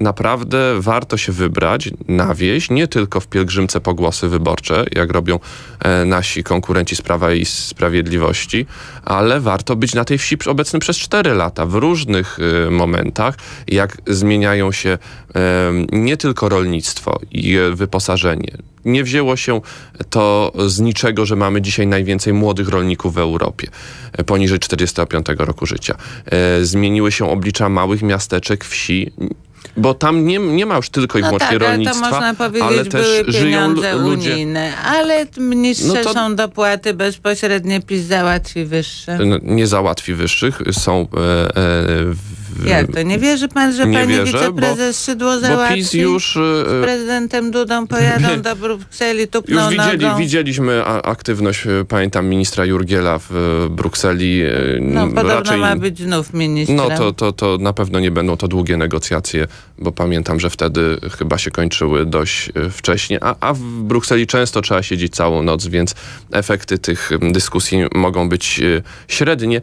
naprawdę warto się wybrać na wieś, nie tylko w pielgrzymce po głosy wyborcze, jak robią e, nasi konkurenci z Prawa i Sprawiedliwości, ale warto być na tej wsi obecnym przez 4 lata, w różnych e, momentach, jak zmieniają się e, nie tylko rolnictwo i wyposażenie. Nie wzięło się to z niczego, że mamy dzisiaj najwięcej młodych rolników w Europie, e, poniżej 45 roku życia. Zmieniły się oblicza małych miasteczek, wsi bo tam nie, nie ma już tylko i no wyłącznie tak, rolnictwa, ale to można powiedzieć, ale też były żyją pieniądze ludzie. unijne, ale niższe No to- są dopłaty bezpośrednie, PiS załatwi wyższe. No, Nie załatwi wyższych, są... E, e, w, Jak to? Nie wierzy pan, że pani wierzę, wiceprezes Szydło Bo załatwi? PiS już... Z E, prezydentem Dudą pojadą do Brukseli, tupną Już widzieli, nogą. widzieliśmy aktywność, e, pamiętam, ministra Jurgiela w e, Brukseli. No podobno raczej, ma być znów ministrem. No to, to, to na pewno nie będą to długie negocjacje, bo pamiętam, że wtedy chyba się kończyły dość wcześnie, a, a w Brukseli często trzeba siedzieć całą noc, więc efekty tych dyskusji mogą być średnie.